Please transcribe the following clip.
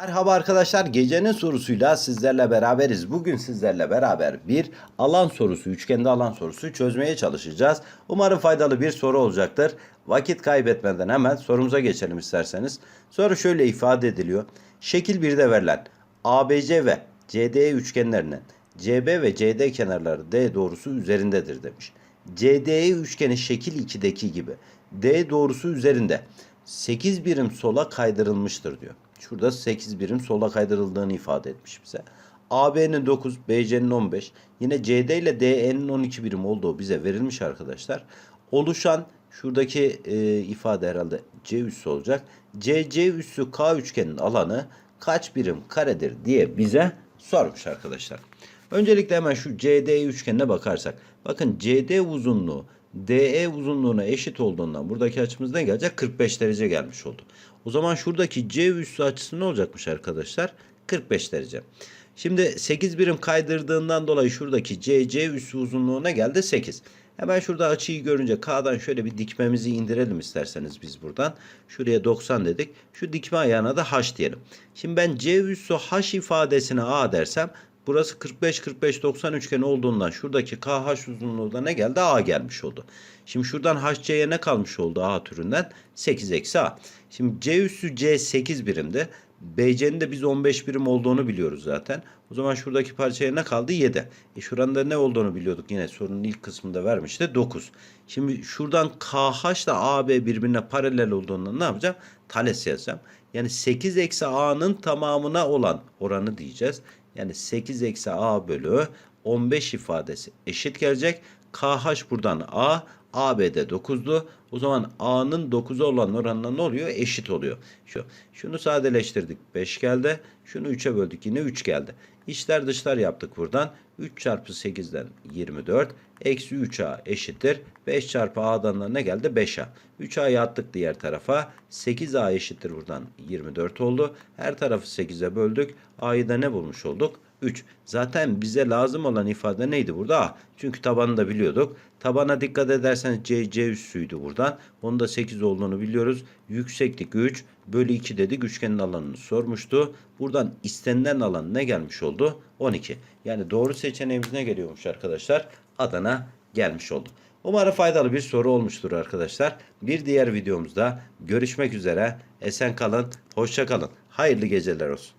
Merhaba arkadaşlar gecenin sorusuyla sizlerle beraberiz. Bugün sizlerle beraber bir alan sorusu, üçgende alan sorusu çözmeye çalışacağız. Umarım faydalı bir soru olacaktır. Vakit kaybetmeden hemen sorumuza geçelim isterseniz. Soru şöyle ifade ediliyor. Şekil 1'de verilen ABC ve CDE üçgenlerinin CB ve CD kenarları D doğrusu üzerindedir demiş. CDE üçgeni şekil 2'deki gibi D doğrusu üzerinde 8 birim sola kaydırılmıştır diyor. Şurada 8 birim sola kaydırıldığını ifade etmiş bize. AB'nin 9, BC'nin 15, yine CD ile DE'nin 12 birim olduğu bize verilmiş arkadaşlar. Oluşan şuradaki e, ifade herhalde C üssü olacak. CC üssü K üçgenin alanı kaç birim karedir diye bize sormuş arkadaşlar. Öncelikle hemen şu CD üçgenine bakarsak. Bakın CD uzunluğu DE uzunluğuna eşit olduğundan buradaki açımız ne gelecek? 45 derece gelmiş oldu. O zaman şuradaki C üssü açısı ne olacakmış arkadaşlar? 45 derece. Şimdi 8 birim kaydırdığından dolayı şuradaki CC üssü uzunluğuna geldi 8. Hemen şurada açıyı görünce K'dan şöyle bir dikmemizi indirelim isterseniz biz buradan. Şuraya 90 dedik. Şu dikme ayağına da H diyelim. Şimdi ben C üssü H ifadesine A dersem Burası 45-45-90 üçgen olduğundan şuradaki KH uzunluğu da ne geldi? A gelmiş oldu. Şimdi şuradan HC'ye ne kalmış oldu A türünden? 8 eksi A. Şimdi C üssü C 8 birimde. BC'nin de biz 15 birim olduğunu biliyoruz zaten. O zaman şuradaki parçaya ne kaldı? 7. E şuranda ne olduğunu biliyorduk yine sorunun ilk kısmında vermişti. 9. Şimdi şuradan KH ile AB birbirine paralel olduğundan ne yapacağım? Thales yazacağım. Yani 8 eksi A'nın tamamına olan oranı diyeceğiz. Yani 8 eksi A bölü 15 ifadesi eşit gelecek. KH buradan A, AB'de 9'du. O zaman A'nın 9'a olan oranına ne oluyor? Eşit oluyor. Şu. Şunu sadeleştirdik. 5 geldi. Şunu 3'e böldük. Yine 3 geldi. İçler dışlar yaptık buradan. 3 çarpı 8'den 24. Eksi 3A eşittir. 5 çarpı A'dan da ne geldi? 5A. 3A'yı attık diğer tarafa. 8A eşittir buradan 24 oldu. Her tarafı 8'e böldük. A'yı da ne bulmuş olduk? 3. Zaten bize lazım olan ifade neydi burada? A. Çünkü tabanını da biliyorduk. Tabana dikkat ederseniz C, C üssüydü buradan. Onun da 8 olduğunu biliyoruz. Yükseklik 3 bölü 2 dedik. Üçgenin alanını sormuştu. Buradan istenilen alan ne gelmiş oldu? 12. Yani doğru seçeneğimiz ne geliyormuş arkadaşlar? Adana gelmiş oldu. Umarım faydalı bir soru olmuştur arkadaşlar. Bir diğer videomuzda görüşmek üzere. Esen kalın, hoşça kalın. Hayırlı geceler olsun.